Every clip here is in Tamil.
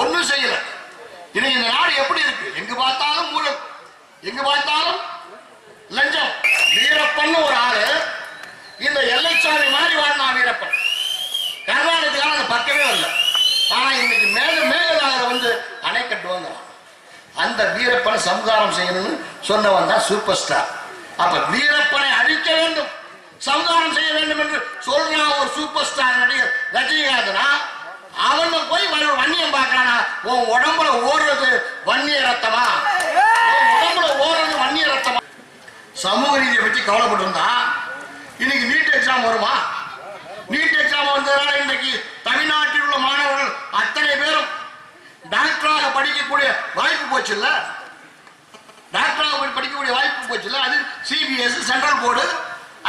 ஒன்றும் செய்யல. இன்னைக்கு இந்த நாடு எப்படி இருக்கு? எங்க பார்த்தாலும் ஊழல். எங்க பார்த்தாலும் லஞ்சம். வீரப்பன் ஒரு ஆளு. இந்த எல்லைச்சாமி மாதிரி வாழ்ந்தான் வீரப்பன். கர்நாடகத்துக்கான அந்த பக்கமே வரல. ஆனா இன்னைக்கு மேல மேகதாதுல வந்து அணை கட்டுவாங்க அந்த வீரப்பனை சமுதாரம் செய்யணும்னு சொன்னவன் தான் சூப்பர் ஸ்டார். அப்ப வீரப்பனை அழிக்க வேண்டும். சமுதாரம் செய்ய வேண்டும் என்று சொல்றான் ஒரு சூப்பர் ஸ்டார் நடிகர் ரஜினிகாந்தனா அவன போய் உன் உடம்புல ஓடுறது வன்னிய ரத்தமா? உடம்புல ஓடுறது வன்னிய ரத்தமா? சமூக நீதியை பற்றி கவலைப்பட்டிருந்தா இன்னைக்கு நீட் எக்ஸாம் வருமா? நீட் எக்ஸாம் வந்ததுனால இன்னைக்கு தமிழ்நாட்டில் உள்ள மாணவர்கள் அத்தனை பேரும் டாக்டராக படிக்கக்கூடிய வாய்ப்பு போச்சு இல்ல? டாக்டராக போய் படிக்கக்கூடிய வாய்ப்பு போச்சு இல்ல? அது சிபிஎஸ் சென்ட்ரல் போர்டு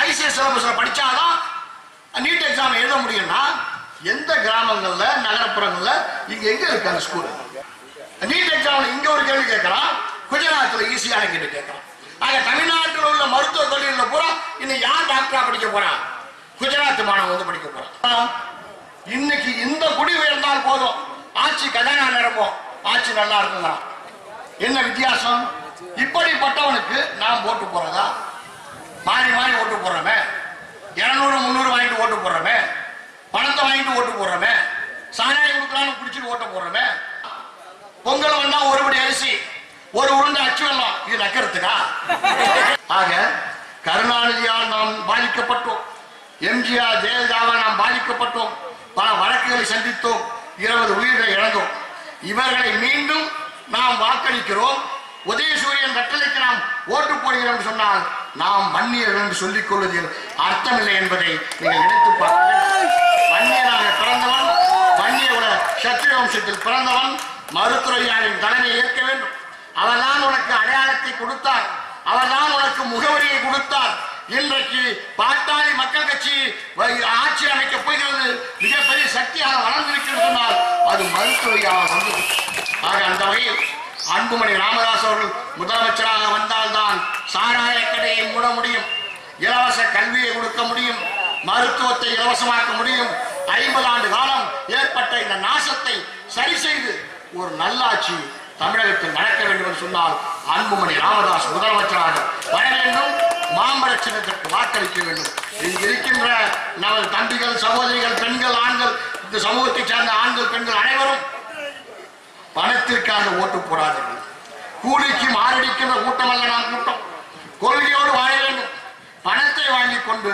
ஐசிஎஸ் சிலபஸ்ல படிச்சாதான் நீட் எக்ஸாம் எழுத முடியும்னா எந்த கிராமங்கள்ல நகரப்புறங்கள்ல இங்க எங்க இருக்காங்க ஸ்கூல் நீட் எக்ஸாம்ல இங்க ஒரு கேள்வி கேட்கறான். குஜராத்ல ஈஸியான கேள்வி கேட்கறான். ஆக தமிழ்நாட்டில் உள்ள மருத்துவ கல்லூரியில பூரா இன்னும் யார் டாக்டரா படிக்க போறான் குஜராத் மாணவன் வந்து படிக்க போறான் இன்னைக்கு இந்த குடி உயர்ந்தால் போதும். ஆட்சி கதானா நிரப்போம். ஆட்சி நல்லா இருக்குங்களா? என்ன வித்தியாசம்? இப்படிப்பட்டவனுக்கு நாம் ஓட்டு போறதா? மாறி மாறி ஓட்டு போடுறோமே. இரநூறு முந்நூறு வாங்கிட்டு ஓட்டு போடுறோமே. பணத்தை வாங்கிட்டு ஓட்டு போடுறோமே. சாராயம் கொடுக்கலாம்னு குடிச்சிட்டு ஓட்ட போடுறோமே. பொங்கல் வந்தா ஒரு படி அரிசி ஒரு உருண்டை அச்சு வெல்லம் இது நக்கறதுக்கா? ஆக கருணாநிதியால் நாம் பாதிக்கப்பட்டோம். எம்ஜிஆர் ஜெயலலிதாவால் நாம் பாதிக்கப்பட்டோம். பல வழக்குகளை சந்தித்தோம். இருபது உயிர்களை இழந்தோம். இவர்களை மீண்டும் நாம் வாக்களிக்கிறோம். உதயசூரியன் கட்டளைக்கு நாம் ஓட்டு போடுகிறோம் என்று சொன்னால் நாம் மன்னியர்கள் என்று சொல்லிக் கொள்வதில் அர்த்தமில்லை என்பதை நீங்கள் நினைத்து பார்க்க வன்னியராக பிறந்தவன் வன்னிய உல சத்திரிய வம்சத்தில் பிறந்தவன் மருத்துவரியாரின் தலைமை ஏற்க வேண்டும். அவர்தான் உனக்கு அடையாளத்தை கொடுத்தார். அவர்தான் உனக்கு முகவரியை கொடுத்தார். இன்றைக்கு பாட்டாளி மக்கள் கட்சி ஆட்சி அமைக்க போகிறது. மிகப்பெரிய சக்தியாக வளர்ந்திருக்கிறது சொன்னால் அது மருத்துவையாக வந்தது. ஆக அந்த வகையில் அன்புமணி ராமதாஸ் அவர்கள் முதலமைச்சராக வந்தால்தான் சாராய கடையை மூட முடியும். இலவச கல்வியை கொடுக்க முடியும். மருத்துவத்தை இலவசமாக்க முடியும். ஐம்பது ஆண்டு காலம் ஏற்பட்ட இந்த நாசத்தை சரி செய்து ஒரு நல்லாட்சி தமிழகத்தில் நடக்க வேண்டும் என்று சொன்னால் அன்புமணி ராமதாஸ் முதலமைச்சராக வர வேண்டும். மாம்பழ சின்னத்திற்கு வாக்களிக்க வேண்டும். இங்கு இருக்கின்ற நமது தம்பிகள் சகோதரிகள் பெண்கள் ஆண்கள் இந்த சமூகத்தை சேர்ந்த ஆண்கள் பெண்கள் அனைவரும் பணத்திற்காக ஓட்டு போடாதீர்கள். கூலிக்கு மாரடிக்கின்ற கூட்டம் அல்ல நாம் கூட்டம். கொள்கையோடு வாழ வேண்டும். பணத்தை வாங்கிக் கொண்டு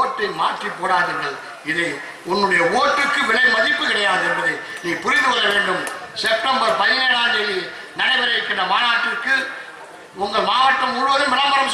ஓட்டை மாற்றி போடாதீர்கள். இதை உன்னுடைய ஓட்டுக்கு விலை மதிப்பு கிடையாது என்பதை நீ புரிந்து கொள்ள வேண்டும். செப்டம்பர் பதினேழாம் தேதி நடைபெற இருக்கின்ற மாநாட்டிற்கு உங்கள் மாவட்டம் முழுவதும் விளம்பரம் செய்ய